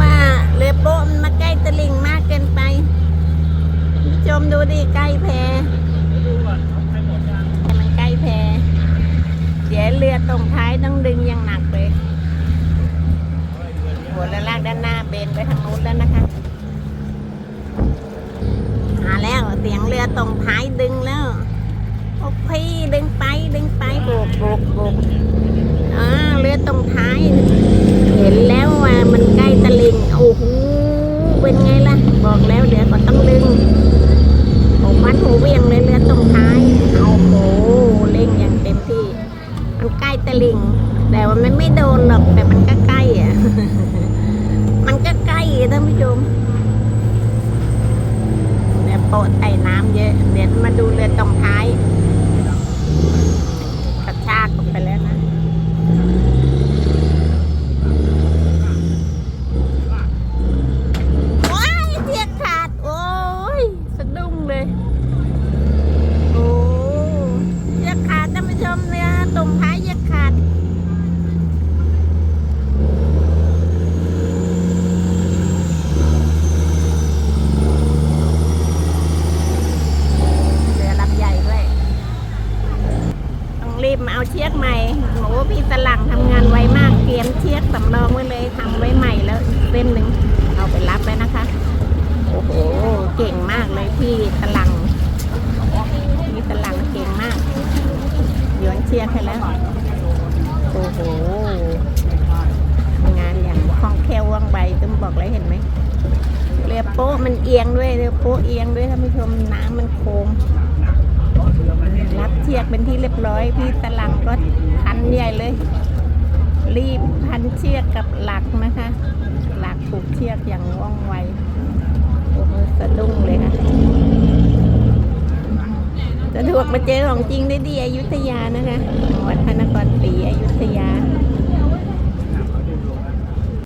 ว่าเรือโป๊ะมันมาใกล้ตลิ่งมากเกินไปคุณผู้ชม ดูดิใกล้แพมันใกล้แพเดี๋ยวเรือตรงท้ายต้องดึงอย่างหนักเลย หัวและลากด้านหน้าเบนไปทางนู้นแล้วนะคะมาแล้วเสียงเรือตรงท้ายดึงแล้วโอ้พี่ดึงไปดึงไปโบกโบกโบกอ่าเรือตรงท้าย เห็นแล้วว่ามันใกล้ตะลิงโอ้โหเป็นไงล่ะ บอกแล้วเดี๋ยวก็ต้องดึง วัดหูเวียงเลยเรือตรงท้ายเอาโหเล่งอย่างเต็มที่ มันใกล้ตะลิง แต่ว่ามันไม่โดนหรอกแต่มันก็ใกล้อะ มันก็ใกล้ท่านผู้ชมแต่โปะใส่น้ำเยอะ เดี๋ยวมาดูเรือตรงท้ายกระชากออกไปแล้วนะ ว้ายเสียขาด โอ้ยสะดุ้งเลย โอ้เสียขาดท่านผู้ช มเนี่ยตรงท้ายเสียขาดเรือลำใหญ่ด้วย ต้องรีบมาเอาเชือกใหม่โอ้พี่ตะลังทำงานไวมาก เตรียมเชือกสำรองไว้เลยทำไว้ใหม่แล้วเส้นหนึ่งเอาไปรับแล้นะคะ โอ้โห เก่งมากเลยพี่ตะหลังพี่ตะหลังเก่งมาก โยนเชือกให้แล้ว โอ้โหงานอย่างคล่องแคล่วว่องไวตุ้มบอกเลยเห็นไหมเรือโป๊ะมันเอียงด้วยเรือโป๊ะเอียงด้วยท่านผู้ชมน้ำมันโค้งรับเชือกเป็นที่เรียบร้อย พี่ตะลังก็พันใหญ่เลย รีบพันเชือกกับหลักนะคะ หลักผูกเชือกอย่างว่องไว วกมาเจอของจริงได้ดีอยุธยานะคะ วัดพระนครศรีอยุธยา